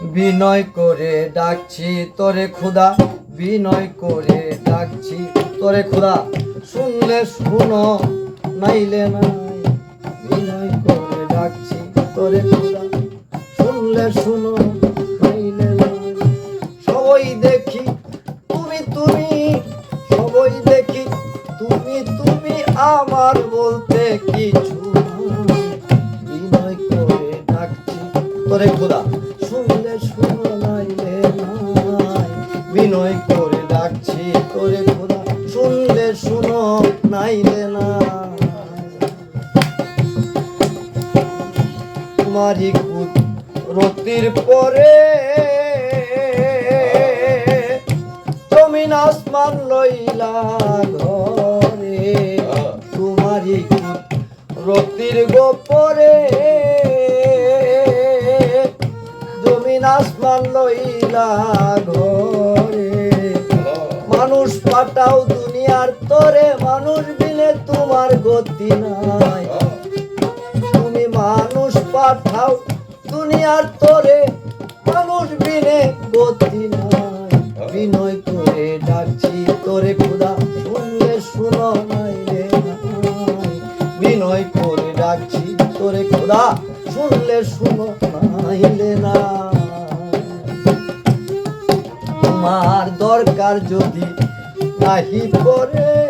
বিনয় করে ডাকছি, তোরে খুদা, বিনয় করে ডাকছি, তোরে খুদা, শুনলে শুনো, নাইলে নাই। বিনয় করে ডাকছি, তোরে খুদা, শুনলে শুনো, নাইলে নাই। সবাই দেখি, তুমি তুমি, সবাই দেখি, তুমি তুমি, আমার বলতে কিছু বিনয় করে ডাকছি, তোরে খোদা তোমারই রতির পরে জমিন আসমান লইলা ঘরে। তোমারই রতির গোপরে জমিন আসমান লইলা ঘরে। মানুষ পাঠাও দুনিয়ার তরে, মানুষ বিনে তোমার গতি নাই। পাঠাও দুনিয়ার তরে। মানুষ বিনে গতি নাই। বিনয় করে ডাকছি, তোরে খুদা, শুনলে শুনো নাই রে। বিনয় করে ডাকছি, তোরে খুদা, শুনলে শুনো নাইলে না তোমার দরকার যদি নাহি পরে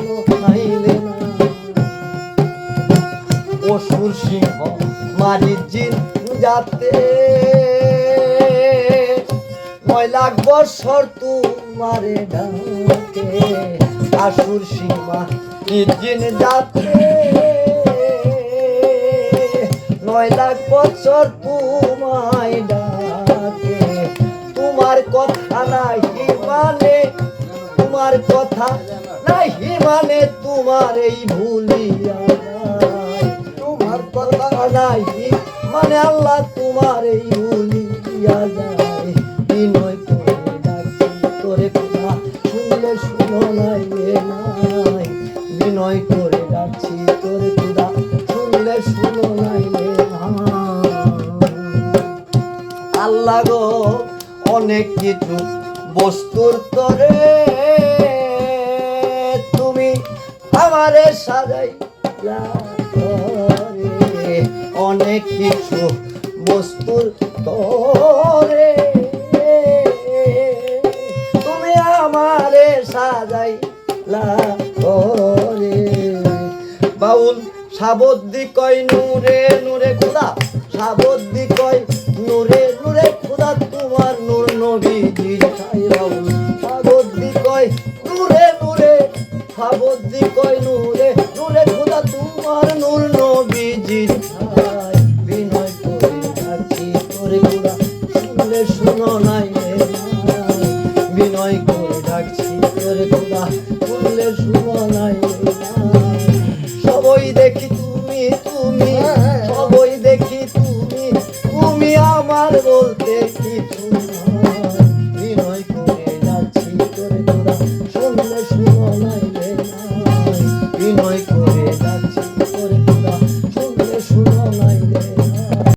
মারি জিন যাতে লাখ বছর তোমারে ডাকে আসুর সীমা জিন যাতে নয় লাখ বছর তোমায় ডাকে, তোমার কথা নাই মানে তোমার কথা নাই মানে তোমার এই ভুলিয়া মানে আল্লাহ তোমার এই ভুলিয়া যায়। বিনয় করে ডাকছি, তোরে কথা শুনলে শুনো নাই নাই বিনয় করে ডাকছি, তোরে খুদা শুনলে শুনো নাই আল্লাহ গো, অনেক কিছু বস্তুর তরে তুমি আমারে সাজাইলা ঘরে। অনেক কিছু বস্তুর তরে তুমি আমারে সাজাইলা ঘরে। বাউল, সাবদ্দি কয় নূরে নূরে খোদা, সাবদ্দি কয় নূরে নূরে খোদা, তোমার নূর নবীজির ছাই বাউল। সাবদ্দি কয় নূরে নূরে, সাবদ্দি কয় নূরে নূরে খোদা, তোমার নূর নবীজির করে ডাকছি।